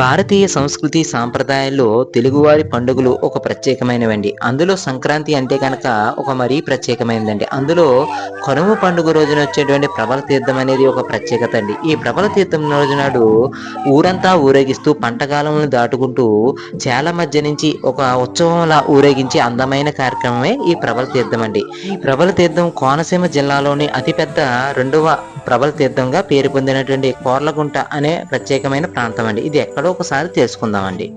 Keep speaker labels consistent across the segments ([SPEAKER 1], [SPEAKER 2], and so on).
[SPEAKER 1] భారతీయ సంస్కృతి సాంప్రదాయాల్లో తెలుగువారి పండుగలు ఒక ప్రత్యేకమైనవండి. అందులో సంక్రాంతి అంటే కనుక ఒక మరీ ప్రత్యేకమైనదండి. అందులో కనుమ పండుగ రోజున వచ్చేటువంటి ప్రబల తీర్థం అనేది ఒక ప్రత్యేకత అండి. ఈ ప్రబల తీర్థం రోజు నాడు ఊరంతా ఊరేగిస్తూ పంటకాలములను దాటుకుంటూ చాలా మధ్య నుంచి ఒక ఉత్సవంలా ఊరేగించి అందమైన కార్యక్రమమే ఈ ప్రబల తీర్థం అండి. ఈ ప్రబల తీర్థం కోనసీమ జిల్లాలోని అతిపెద్ద రెండవ ప్రబల తీర్థంగా పేరు పొందినటువంటి కోర్లగుంట అనే ప్రత్యేకమైన ప్రాంతం అండి. ఇది ఎక్కడ ఒకసారి తెలుసుకుందామండి.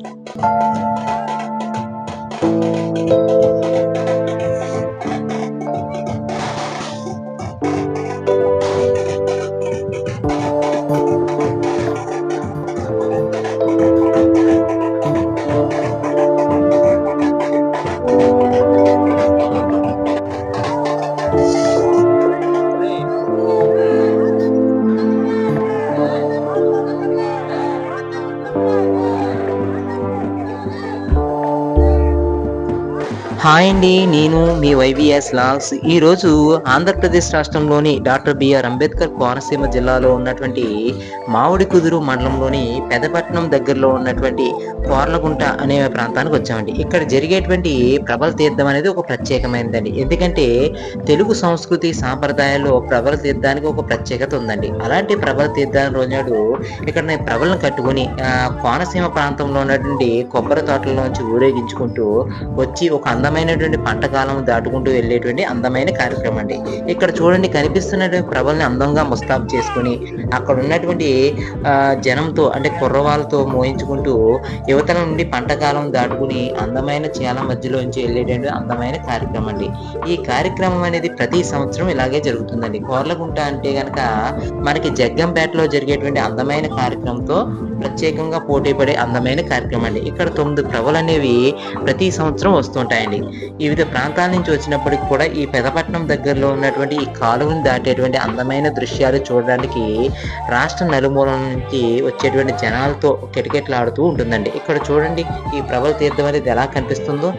[SPEAKER 1] అండి నేను మీ వైవిఎస్ లాగ్స్ ఈరోజు ఆంధ్రప్రదేశ్ రాష్ట్రంలోని డాక్టర్ బిఆర్ అంబేద్కర్ కోనసీమ జిల్లాలో ఉన్నటువంటి మామిడి కుదురు మండలంలోని పెదపట్నం దగ్గరలో ఉన్నటువంటి కోర్లగుంట అనే ప్రాంతానికి వచ్చామండి. ఇక్కడ జరిగేటువంటి ప్రబల తీర్థం అనేది ఒక ప్రత్యేకమైనదండి. ఎందుకంటే తెలుగు సంస్కృతి సాంప్రదాయాల్లో ప్రబల తీర్థానికి ఒక ప్రత్యేకత ఉందండి. అలాంటి ప్రబల తీర్థాన్ని రోజునాడు ఇక్కడ నేను ప్రభలను కట్టుకుని కోనసీమ ప్రాంతంలో ఉన్నటువంటి కొబ్బరి తోటల్లోంచి ఊరేగించుకుంటూ వచ్చి ఒక అందమైనటువంటి పంట కాలం దాటుకుంటూ వెళ్ళేటువంటి అందమైన కార్యక్రమం అండి. ఇక్కడ చూడండి కనిపిస్తున్నటువంటి ప్రభల్ని అందంగా ముస్తాబు చేసుకుని అక్కడ ఉన్నటువంటి జనంతో అంటే కుర్రవాళ్ళతో మోయించుకుంటూ యువతల నుండి పంట కాలం దాటుకుని అందమైన చేల మధ్యలోంచి వెళ్ళేటువంటి అందమైన కార్యక్రమం అండి. ఈ కార్యక్రమం అనేది ప్రతి సంవత్సరం ఇలాగే జరుగుతుందండి. కోర్లగుంట అంటే గనక మనకి జగ్గంపేటలో జరిగేటువంటి అందమైన కార్యక్రమంతో ప్రత్యేకంగా పోటీ పడే అందమైన కార్యక్రమం అండి. ఇక్కడ తొమ్మిది ప్రభలు అనేవి ప్రతి సంవత్సరం వస్తుంటాయండి. వివిధ ప్రాంతాల నుంచి వచ్చినప్పటికి కూడా ఈ పెదపట్నం దగ్గరలో ఉన్నటువంటి ఈ కాలువని దాటేటువంటి అందమైన దృశ్యాలు చూడడానికి రాష్ట్ర నలుమూల నుంచి వచ్చేటువంటి జనాలతో కిటకెట్లాడుతూ ఉంటుందండి. ఇక్కడ చూడండి ఈ ప్రబల తీర్థం అనేది ఎలా కనిపిస్తుందో.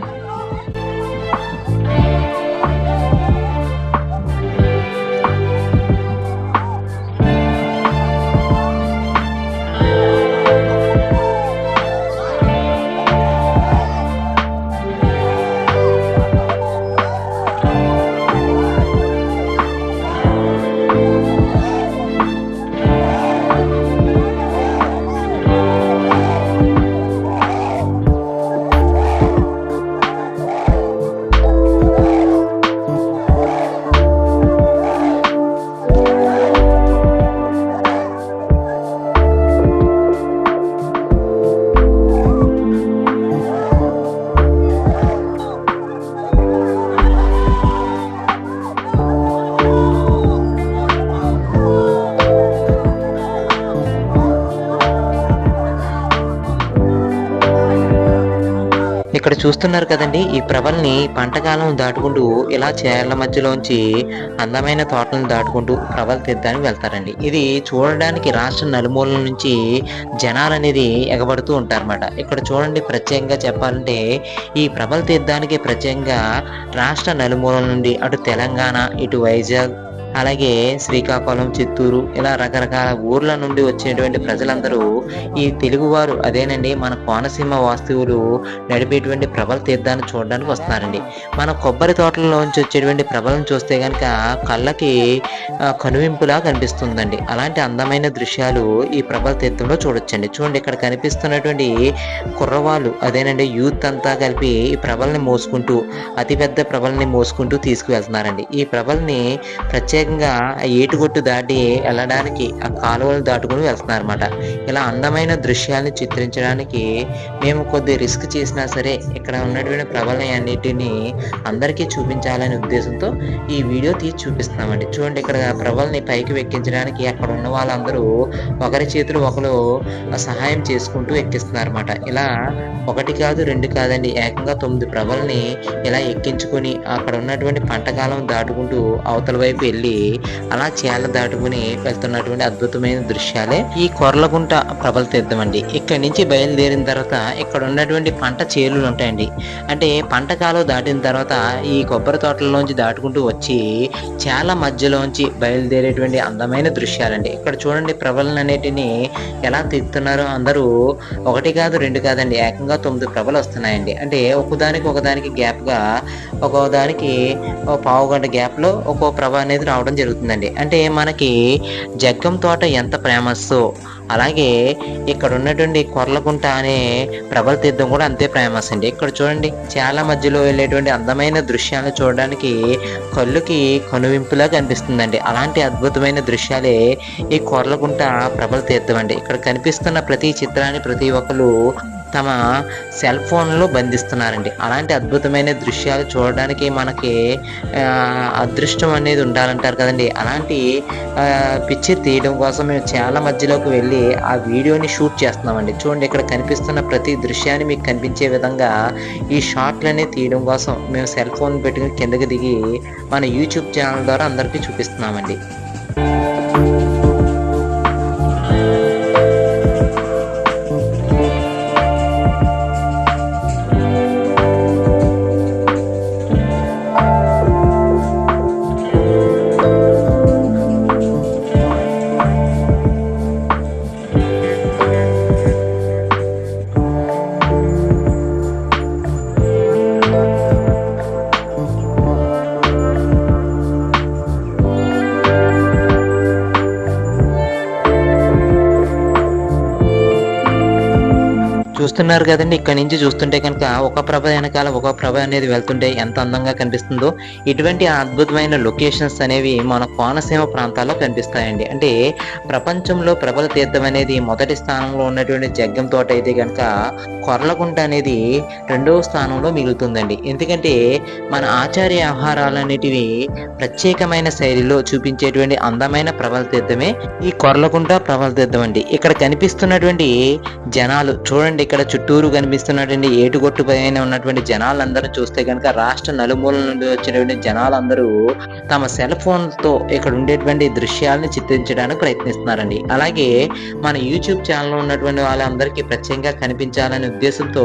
[SPEAKER 1] చూస్తున్నారు కదండి ఈ ప్రభల్ని పంటకాలం దాటుకుంటూ ఇలా చేళ్ళ మధ్యలోంచి అందమైన తోటలను దాటుకుంటూ ప్రభల తీర్థానికి వెళ్తారండి. ఇది చూడడానికి రాష్ట్ర నలుమూలల నుంచి జనాలు అనేది ఎగబడుతూ ఉంటారన్నమాట. ఇక్కడ చూడండి ప్రత్యేకంగా చెప్పాలంటే ఈ ప్రభల తీర్థానికి ప్రత్యేకంగా రాష్ట్ర నలుమూలల నుండి అటు తెలంగాణ ఇటు వైజాగ్ అలాగే శ్రీకాకుళం చిత్తూరు ఇలా రకరకాల ఊర్ల నుండి వచ్చినటువంటి ప్రజలందరూ ఈ తెలుగువారు అదేనండి మన కోనసీమ వాస్తువులు నడిపేటువంటి ప్రభల తీర్థాన్ని చూడడానికి వస్తున్నారండి. మన కొబ్బరి తోటలలోంచి వచ్చేటువంటి ప్రభలను చూస్తే కనుక కళ్ళకి కనువింపులా కనిపిస్తుందండి. అలాంటి అందమైన దృశ్యాలు ఈ ప్రభల తీర్థంలో చూడొచ్చండి. చూడండి ఇక్కడ కనిపిస్తున్నటువంటి కుర్రవాళ్ళు అదేనండి యూత్ అంతా కలిపి ఈ ప్రభల్ని మోసుకుంటూ అతిపెద్ద ప్రభల్ని మోసుకుంటూ తీసుకువెళ్తున్నారండి. ఈ ప్రభల్ని ప్రత్యేకంగా ఏటుగొట్టు దాటి వెళ్ళడానికి ఆ కాలువలు దాటుకుని వెళ్తున్నారు అనమాట ఇలా అందమైన దృశ్యాన్ని చిత్రించడానికి మేము కొద్ది రిస్క్ చేసినా సరే ఇక్కడ ఉన్నటువంటి ప్రభల్ని అందరికీ చూపించాలనే ఉద్దేశంతో ఈ వీడియో తీసి చూపిస్తున్నామండి. చూడండి ఇక్కడ ప్రభల్ని పైకి ఎక్కించడానికి అక్కడ ఉన్న వాళ్ళందరూ ఒకరి చేతులు ఒకరు సహాయం చేసుకుంటూ ఎక్కిస్తున్నారు అనమాట ఇలా ఒకటి కాదు రెండు కాదండి. ఏకంగా తొమ్మిది ప్రభల్ని ఇలా ఎక్కించుకొని అక్కడ ఉన్నటువంటి పంటకాలం దాటుకుంటూ అవతల వైపు వెళ్ళి అలా చేల దాటుకుని వెళ్తున్నటువంటి అద్భుతమైన దృశ్యాలే ఈ కొర్లగుంట ప్రభల తీర్థం అండి ఇక్కడ నుంచి బయలుదేరిన తర్వాత ఇక్కడ ఉన్నటువంటి పంట చేలులు ఉంటాయండి. అంటే పంట కాలం దాటిన తర్వాత ఈ కొబ్బరి తోటలలోంచి దాటుకుంటూ వచ్చి చాలా మధ్యలోంచి బయలుదేరేటువంటి అందమైన దృశ్యాలండి. ఇక్కడ చూడండి ప్రభలను అనేటిని ఎలా తీస్తున్నారో అందరూ ఒకటి కాదు రెండు కాదండి ఏకంగా తొమ్మిది ప్రభలు వస్తున్నాయండి. అంటే ఒకదానికి ఒకదానికి గ్యాప్గా ఒక్కో దానికి ఒక పావు గంట గ్యాప్లో ఒక్కో ప్రభ అనేది రావడం జరుగుతుందండి. అంటే మనకి జగ్గం తోట ఎంత ఫేమస్సో అలాగే ఇక్కడ ఉన్నటువంటి కొర్లకుంట అనే ప్రభల తీర్థం కూడా అంతే ఫేమస్ అండి. ఇక్కడ చూడండి చాలా మధ్యలో వెళ్ళేటువంటి అందమైన దృశ్యాలను చూడడానికి కళ్ళుకి కనువింపులా కనిపిస్తుందండి. అలాంటి అద్భుతమైన దృశ్యాలే ఈ కొర్లకుంట ప్రభల తీర్థం అండి. ఇక్కడ కనిపిస్తున్న ప్రతి చిత్రాన్ని ప్రతి ఒక్కరు తమ సెల్ ఫోన్లో బంధిస్తున్నారండి. అలాంటి అద్భుతమైన దృశ్యాలు చూడడానికి మనకి అదృష్టం అనేది ఉండాలంటారు కదండి. అలాంటి పిక్చర్ తీయడం కోసం మేము చాలా మధ్యలోకి వెళ్ళి ఆ వీడియోని షూట్ చేస్తున్నామండి. చూడండి ఇక్కడ కనిపిస్తున్న ప్రతి దృశ్యాన్ని మీకు కనిపించే విధంగా ఈ షాట్లనే తీయడం కోసం మేము సెల్ ఫోన్ పెట్టుకుని కిందకి దిగి మన యూట్యూబ్ ఛానల్ ద్వారా అందరికీ చూపిస్తున్నామండి. చూస్తున్నారు కదండి. ఇక్కడ నుంచి చూస్తుంటే కనుక ఒక ప్రభ వెనకాల ఒక ప్రభ అనేది వెళ్తుంటే ఎంత అందంగా కనిపిస్తుందో. ఇటువంటి అద్భుతమైన లొకేషన్స్ అనేవి మన కోనసీమ ప్రాంతాల్లో కనిపిస్తాయండి. అంటే ప్రపంచంలో ప్రభల తీర్థం అనేది మొదటి స్థానంలో ఉన్నటువంటి జగ్గం తోట అయితే కనుక కొర్లకుంట అనేది రెండవ స్థానంలో మిగులుతుందండి. ఎందుకంటే మన ఆచార్య ఆహారాలు అనేటివి ప్రత్యేకమైన శైలిలో చూపించేటువంటి అందమైన ప్రభల తీర్థమే ఈ కొర్లకుంట ప్రభల తీర్థం అండి. ఇక్కడ కనిపిస్తున్నటువంటి జనాలు చూడండి ఇక్కడ చుట్టూరు కనిపిస్తున్నటువంటి ఏటుగొట్టు పైన ఉన్నటువంటి జనాలందరూ చూస్తే కనుక రాష్ట్ర నలుమూల నుండి వచ్చినటువంటి జనాలందరూ తమ సెల్ ఫోన్తో ఇక్కడ ఉండేటువంటి దృశ్యాలను చిత్రించడానికి ప్రయత్నిస్తున్నారండి. అలాగే మన యూట్యూబ్ ఛానల్లో ఉన్నటువంటి వాళ్ళందరికీ ప్రత్యేకంగా కనిపించాలనే ఉద్దేశంతో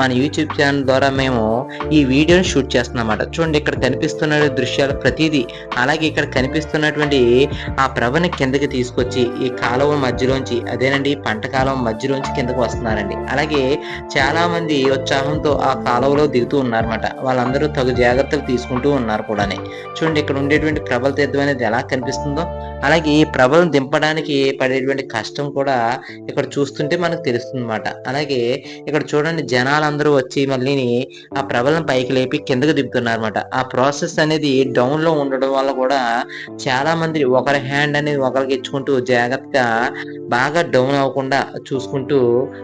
[SPEAKER 1] మన యూట్యూబ్ ఛానల్ ద్వారా మేము ఈ వీడియోని షూట్ చేస్తున్నామాట చూడండి ఇక్కడ కనిపిస్తున్న దృశ్యాలు ప్రతిదీ అలాగే ఇక్కడ కనిపిస్తున్నటువంటి ఆ ప్రభని కిందకి తీసుకొచ్చి ఈ కాలువ మధ్యలోంచి అదేనండి పంట కాలం మధ్యలోంచి కిందకు వస్తున్నారండి. అలాగే చాలా మంది ఉత్సాహంతో ఆ కాలువలో దిగుతూ ఉన్నారన్నమాట. వాళ్ళందరూ తగు జాగ్రత్తలు తీసుకుంటూ ఉన్నారు కూడానే. చూడండి ఇక్కడ ఉండేటువంటి ప్రబల తీర్థం అనేది ఎలా కనిపిస్తుందో. అలాగే ఈ ప్రభలను దింపడానికి పడేటువంటి కష్టం కూడా ఇక్కడ చూస్తుంటే మనకు తెలుస్తుంది అనమాట అలాగే ఇక్కడ చూడండి జనాలందరూ వచ్చి మళ్ళీ ఆ ప్రభలను పైకి లేపి కిందకు దింపుతున్నారు అనమాట ఆ ప్రాసెస్ అనేది డౌన్లో ఉండడం వల్ల కూడా చాలా మంది ఒకరి హ్యాండ్ అనేది ఒకరికి ఇచ్చుకుంటూ జాగ్రత్తగా బాగా డౌన్ అవ్వకుండా చూసుకుంటూ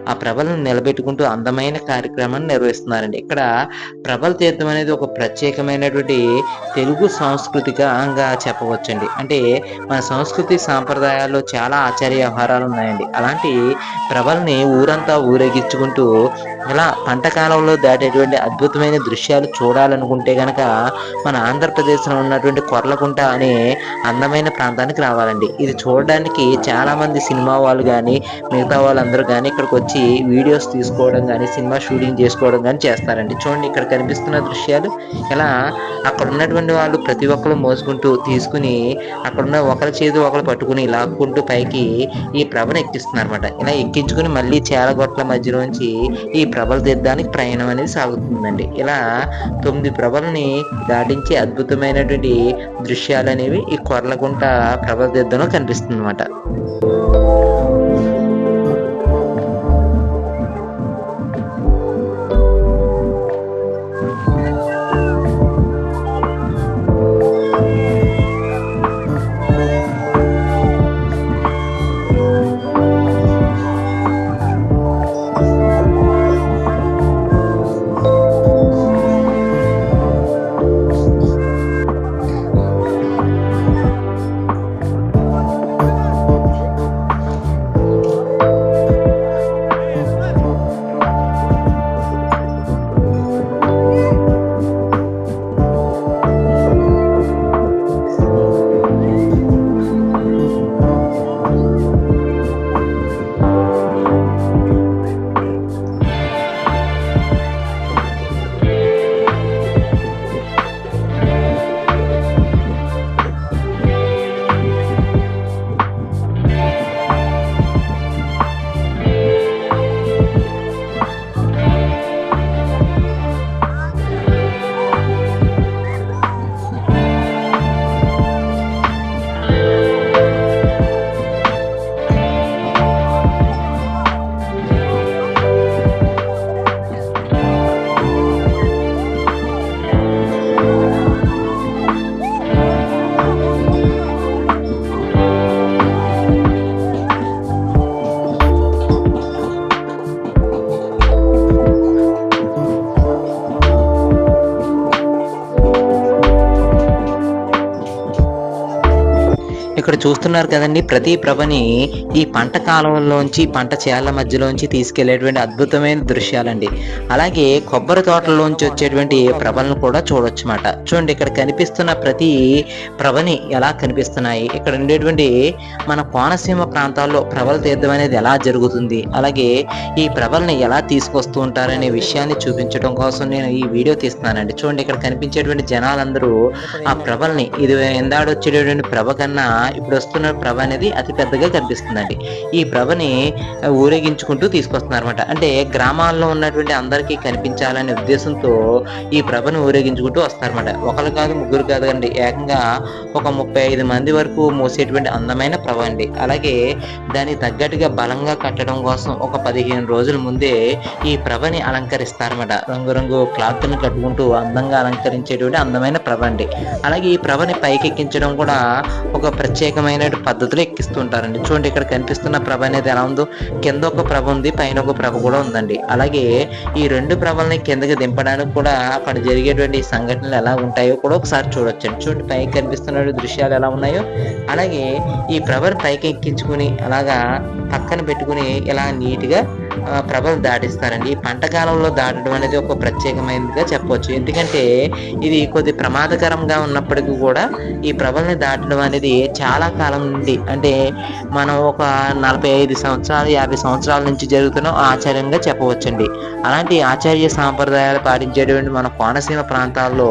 [SPEAKER 1] ఆ ప్రభలను నిలబెట్టుకుంటూ అందమైన కార్యక్రమాన్ని నిర్వహిస్తున్నారండి. ఇక్కడ ప్రభల తీర్థం అనేది ఒక ప్రత్యేకమైనటువంటి తెలుగు సాంస్కృతికంగా చెప్పవచ్చండి. అంటే మన సంస్కృతి సాంప్రదాయాల్లో చాలా ఆచార్య వ్యవహారాలు ఉన్నాయండి. అలాంటి ప్రభల్ని ఊరంతా ఊరేగించుకుంటూ ఇలా పంట కాలంలో దాటేటువంటి అద్భుతమైన దృశ్యాలు చూడాలనుకుంటే గనక మన ఆంధ్రప్రదేశ్లో ఉన్నటువంటి కొర్లకుంట అనే అందమైన ప్రాంతానికి రావాలండి. ఇది చూడడానికి చాలామంది సినిమా వాళ్ళు కానీ మిగతా వాళ్ళందరూ కానీ ఇక్కడికి వచ్చి వీడియోస్ తీసుకోవడం కానీ సినిమా షూటింగ్ చేసుకోవడం కానీ చేస్తారండి. చూడండి ఇక్కడ కనిపిస్తున్న దృశ్యాలు. ఇలా అక్కడ ఉన్నటువంటి వాళ్ళు ప్రతి ఒక్కరు మోసుకుంటూ తీసుకుని అక్కడ ఉన్న ఒకరి చేతి ఒకరు పట్టుకుని లాక్కుంటూ పైకి ఈ ప్రభను ఎక్కిస్తున్నారు అనమాట ఇలా ఎక్కించుకుని మళ్ళీ చేలగొట్ల మధ్యలోంచి ఈ ప్రభల తీర్థానికి ప్రయాణం అనేది సాగుతుందండి. ఇలా తొమ్మిది ప్రభల్ని దాటించి అద్భుతమైనటువంటి దృశ్యాలు అనేవి ఈ కొర్లగుంట ప్రభల తీర్థంలో కనిపిస్తుంది అనమాట ఇక్కడ చూస్తున్నారు కదండి ప్రతి ప్రభని ఈ పంట కాలంలోంచి పంట చేళ్ళ మధ్యలోంచి తీసుకెళ్ళేటువంటి అద్భుతమైన దృశ్యాలండి. అలాగే కొబ్బరి తోటలోంచి వచ్చేటువంటి ప్రభలను కూడా చూడొచ్చు మాట చూడండి ఇక్కడ కనిపిస్తున్న ప్రతి ప్రభని ఎలా కనిపిస్తున్నాయి. ఇక్కడ ఉండేటువంటి మన కోనసీమ ప్రాంతాల్లో ప్రభల తీర్థం అనేది ఎలా జరుగుతుంది అలాగే ఈ ప్రభల్ని ఎలా తీసుకొస్తూ ఉంటారనే విషయాన్ని చూపించడం కోసం నేను ఈ వీడియో తీస్తున్నానండి. చూడండి ఇక్కడ కనిపించేటువంటి జనాలందరూ ఆ ప్రభల్ని ఇది ఎందాడొచ్చేటటువంటి ప్రభ కన్నా ఇప్పుడు వస్తున్న ప్రభ అనేది అతి పెద్దగా కనిపిస్తుందండి. ఈ ప్రభని ఊరేగించుకుంటూ తీసుకొస్తున్నారు అనమాట అంటే గ్రామాల్లో ఉన్నటువంటి అందరికీ కనిపించాలనే ఉద్దేశంతో ఈ ప్రభను ఊరేగించుకుంటూ వస్తారన్నమాట. ఒకరు కాదు ముగ్గురు కాదు అండి ఏకంగా ఒక ముప్పై ఐదు మంది వరకు మోసేటువంటి అందమైన ప్రభ అండి. అలాగే దానికి తగ్గట్టుగా బలంగా కట్టడం కోసం ఒక పదిహేను రోజుల ముందే ఈ ప్రభని అలంకరిస్తారన్నమాట. రంగురంగు క్లాత్ని కట్టుకుంటూ అందంగా అలంకరించేటువంటి అందమైన ప్రభ అండి. అలాగే ఈ ప్రభని పైకెక్కించడం కూడా ఒక ప్రత్యేకమైన పద్ధతిలో ఎక్కిస్తుంటారండి. చూడండి ఇక్కడ కనిపిస్తున్న ప్రభ అనేది ఎలా ఉందో. కింద ఒక ప్రభ ఉంది పైన ఒక ప్రభ కూడా ఉందండి. అలాగే ఈ రెండు ప్రభల్ని కిందకి దింపడానికి కూడా అక్కడ జరిగేటువంటి సంఘటనలు ఎలా ఉంటాయో కూడా ఒకసారి చూడొచ్చండి. చూడండి పైకి కనిపిస్తున్న దృశ్యాలు ఎలా ఉన్నాయో. అలాగే ఈ ప్రభని పైకి ఎక్కించుకుని అలాగా పక్కన పెట్టుకుని ఇలా నీట్గా ప్రభలు దాటిస్తారండి. ఈ పంట కాలంలో దాటడం అనేది ఒక ప్రత్యేకమైనదిగా చెప్పవచ్చు ఎందుకంటే ఇది కొద్ది ప్రమాదకరంగా ఉన్నప్పటికీ కూడా ఈ ప్రభల్ని దాటడం అనేది చాలా కాలం నుండి అంటే మనం ఒక నలభై ఐదు సంవత్సరాలు యాభై సంవత్సరాల నుంచి జరుగుతున్న ఆచార్యంగా చెప్పవచ్చండి. అలాంటి ఆచార్య సాంప్రదాయాలు పాటించేటువంటి మన కోనసీమ ప్రాంతాల్లో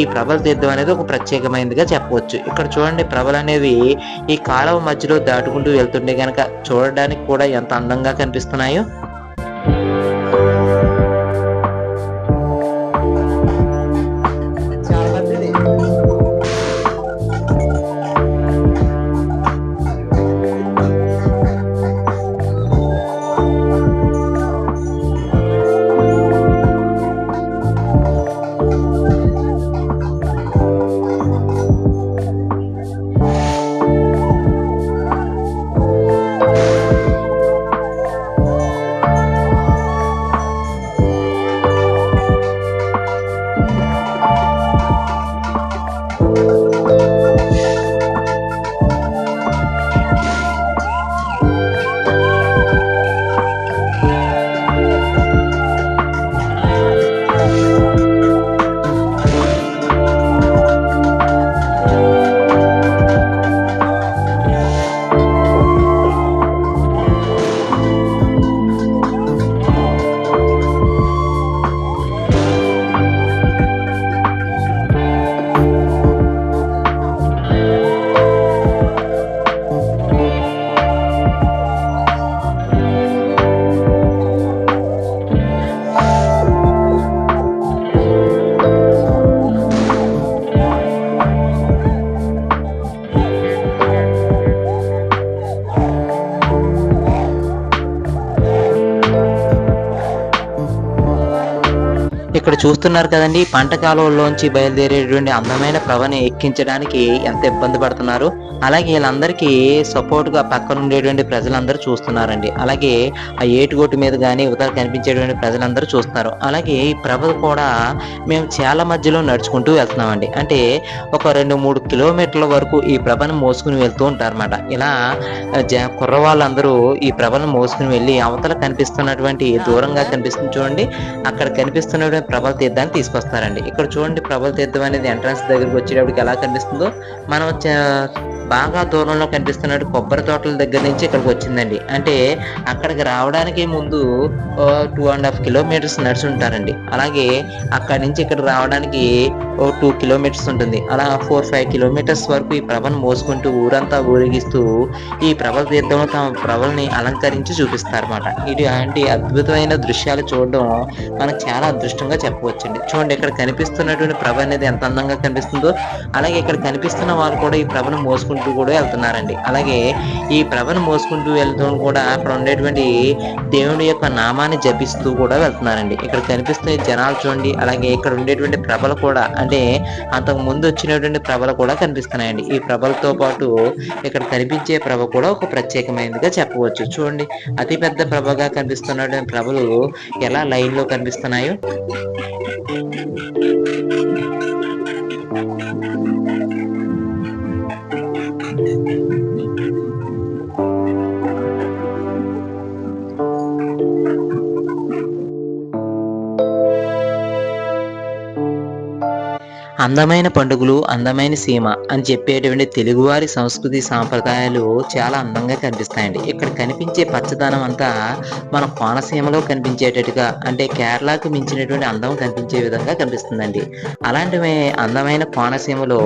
[SPEAKER 1] ఈ ప్రభల తీర్థం అనేది ఒక ప్రత్యేకమైనదిగా చెప్పవచ్చు. ఇక్కడ చూడండి ప్రభలు అనేవి ఈ కాలువ మధ్యలో దాటుకుంటూ వెళ్తుంటే కనుక చూడడానికి కూడా ఎంత అందంగా కనిపిస్తున్నాయో. ఇక్కడ చూస్తున్నారు కదండి పంట కాలువలోంచి బయలుదేరేటువంటి అందమైన ప్రభని ఎక్కించడానికి ఎంత ఇబ్బంది పడుతున్నారు. అలాగే వీళ్ళందరికీ సపోర్ట్గా పక్కన ఉండేటువంటి ప్రజలందరూ చూస్తున్నారండి. అలాగే ఆ ఏటుగొట్టు మీద కానీ ఉదర కనిపించేటువంటి ప్రజలందరూ చూస్తున్నారు. అలాగే ఈ ప్రభ కూడా మేము చాలా మధ్యలో నడుచుకుంటూ వెళ్తున్నామండి. అంటే ఒక రెండు మూడు కిలోమీటర్ల వరకు ఈ ప్రభను మోసుకుని వెళ్తూ ఉంటారన్నమాట. ఇలా జ కుర్రవాళ్ళందరూ ఈ ప్రభను మోసుకుని వెళ్ళి అవతల కనిపిస్తున్నటువంటి దూరంగా కనిపిస్తుంది చూడండి. అక్కడ కనిపిస్తున్నటువంటి ప్రభల తీర్థాన్ని తీసుకొస్తారండి. ఇక్కడ చూడండి ప్రభల తీర్థం అనేది ఎంట్రన్స్ దగ్గరికి వచ్చేటప్పటికి ఎలా కనిపిస్తుందో. మనం బాగా దూరంలో కనిపిస్తున్నట్టు కొబ్బరి తోటల దగ్గర నుంచి ఇక్కడికి వచ్చిందండి. అంటే అక్కడికి రావడానికి ముందు టూ అండ్ హాఫ్ కిలోమీటర్స్ నడిచి ఉంటారండి. అలాగే అక్కడి నుంచి ఇక్కడ రావడానికి ఓ టూ కిలోమీటర్స్ ఉంటుంది. అలా ఫోర్ ఫైవ్ కిలోమీటర్స్ వరకు ఈ ప్రభను మోసుకుంటూ ఊరంతా ఊరేగిస్తూ ఈ ప్రభల తీర్థంలో తమ ప్రభల్ని అలంకరించి చూపిస్తారన్నమాట. ఇటువంటి అద్భుతమైన దృశ్యాలు చూడడం మనకు చాలా అదృష్టంగా చెప్పవచ్చండి. చూడండి ఇక్కడ కనిపిస్తున్నటువంటి ప్రభ అనేది ఎంత అందంగా కనిపిస్తుందో అలాగే ఇక్కడ కనిపిస్తున్న వాళ్ళు కూడా ఈ ప్రభను మోసుకుంటూ కూడా వెళ్తున్నారండి. అలాగే ఈ ప్రభను మోసుకుంటూ వెళ్తూ కూడా అక్కడ ఉండేటువంటి దేవుని యొక్క నామాన్ని జపిస్తూ కూడా వెళ్తున్నారండి. ఇక్కడ కనిపిస్తున్న జనాలు చూడండి అలాగే ఇక్కడ ఉండేటువంటి ప్రభలు కూడా అంటే అంతకు ముందు వచ్చినటువంటి ప్రభలు కూడా కనిపిస్తున్నాయండి. ఈ ప్రభలతో పాటు ఇక్కడ కనిపించే ప్రభ కూడా ఒక ప్రత్యేకమైనదిగా చెప్పవచ్చు. చూడండి అతి పెద్ద ప్రభగా కనిపిస్తున్నటువంటి ప్రభలు ఎలా లైన్లో కనిపిస్తున్నాయో. it. అందమైన పండుగలు అందమైన సీమ అని చెప్పేటువంటి తెలుగువారి సంస్కృతి సాంప్రదాయాలు చాలా అందంగా కనిపిస్తాయండి. ఇక్కడ కనిపించే పచ్చదనం అంతా మన కోనసీమలో కనిపించేటట్టుగా అంటే కేరళకు మించినటువంటి అందం కనిపించే విధంగా కనిపిస్తుందండి. అలాంటి అందమైన కోనసీమలో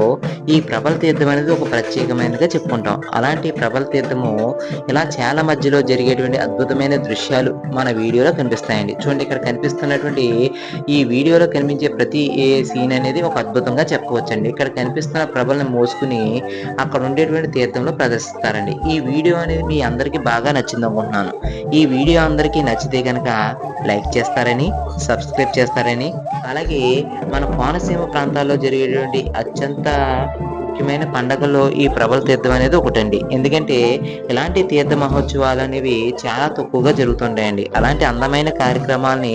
[SPEAKER 1] ఈ ప్రబల తీర్థం అనేది ఒక ప్రత్యేకమైనదిగా చెప్పుకుంటాం. అలాంటి ప్రబల తీర్థము ఇలా చాలా మధ్యలో జరిగేటువంటి అద్భుతమైన దృశ్యాలు మన వీడియోలో కనిపిస్తాయండి. చూడండి ఇక్కడ కనిపిస్తున్నటువంటి ఈ వీడియోలో కనిపించే ప్రతి ఏ సీన్ అనేది ఒక అద్భుతం అద్భుతంగా చెప్పవచ్చండి ఇక్కడ కనిపిస్తున్న ప్రభల్ని మోసుకుని అక్కడ ఉండేటువంటి తీర్థంలో ప్రదర్శిస్తారండి. ఈ వీడియో అనేది మీ అందరికీ బాగా నచ్చింది అనుకుంటున్నాను. ఈ వీడియో అందరికీ నచ్చితే కనుక లైక్ చేస్తారని సబ్స్క్రైబ్ చేస్తారని అలాగే మన కోనసీమ ప్రాంతాల్లో జరిగేటువంటి అత్యంత ముఖ్యమైన పండగల్లో ఈ ప్రబల తీర్థం అనేది ఒకటండి. ఎందుకంటే ఇలాంటి తీర్థ మహోత్సవాలు అనేవి చాలా తక్కువగా జరుగుతుంటాయండి. అలాంటి అందమైన కార్యక్రమాల్ని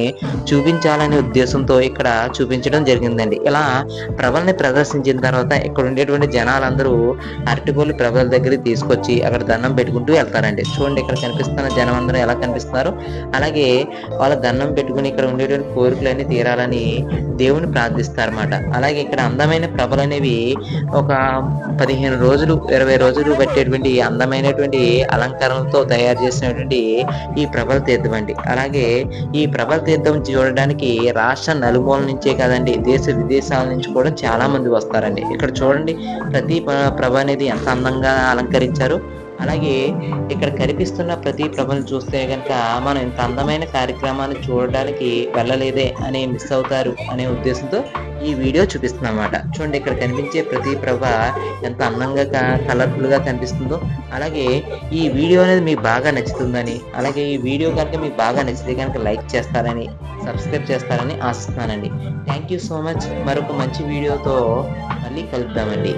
[SPEAKER 1] చూపించాలనే ఉద్దేశంతో ఇక్కడ చూపించడం జరిగిందండి. ఇలా ప్రబల్ని ప్రదర్శించిన తర్వాత ఇక్కడ ఉండేటువంటి జనాలందరూ అరటిపల్లి ప్రభల దగ్గరికి తీసుకొచ్చి అక్కడ దండం పెట్టుకుంటూ వెళ్తారండి. చూడండి ఇక్కడ కనిపిస్తున్న జనం అందరూ ఎలా కనిపిస్తున్నారు. అలాగే వాళ్ళ దండం పెట్టుకుని ఇక్కడ ఉండేటువంటి కోరికలన్నీ తీరాలని దేవుని ప్రార్థిస్తారన్నమాట. అలాగే ఇక్కడ అందమైన ప్రభలు అనేవి ఒక పదిహేను రోజులు ఇరవై రోజులు పట్టేటువంటి అందమైనటువంటి అలంకరణలతో తయారు చేసినటువంటి ఈ ప్రభల తీర్థం అండి. అలాగే ఈ ప్రభల తీర్థం చూడడానికి రాష్ట్ర నలుమూల నుంచే కదండి దేశ విదేశాల నుంచి కూడా చాలా మంది వస్తారండి. ఇక్కడ చూడండి ప్రతి ప్రభ అనేది ఎంత అందంగా అలంకరించారు. అలాగే ఇక్కడ కనిపిస్తున్న ప్రతి ప్రభను చూస్తే కనుక మనం ఇంత అందమైన కార్యక్రమాన్ని చూడడానికి వెళ్ళలేదే అని మిస్ అవుతారు అనే ఉద్దేశంతో ఈ వీడియో చూపిస్తున్నాం చూడండి ఇక్కడ కనిపించే ప్రతి ప్రభ ఎంత అందంగా కలర్ఫుల్గా కనిపిస్తుందో అలాగే ఈ వీడియో అనేది మీకు బాగా నచ్చుతుందని అలాగే ఈ వీడియో కనుక మీకు బాగా నచ్చితే కనుక లైక్ చేస్తారని సబ్స్క్రైబ్ చేస్తారని ఆశిస్తున్నానండి. Thank you so much. మరొక మంచి వీడియోతో మళ్ళీ కలుద్దామండి.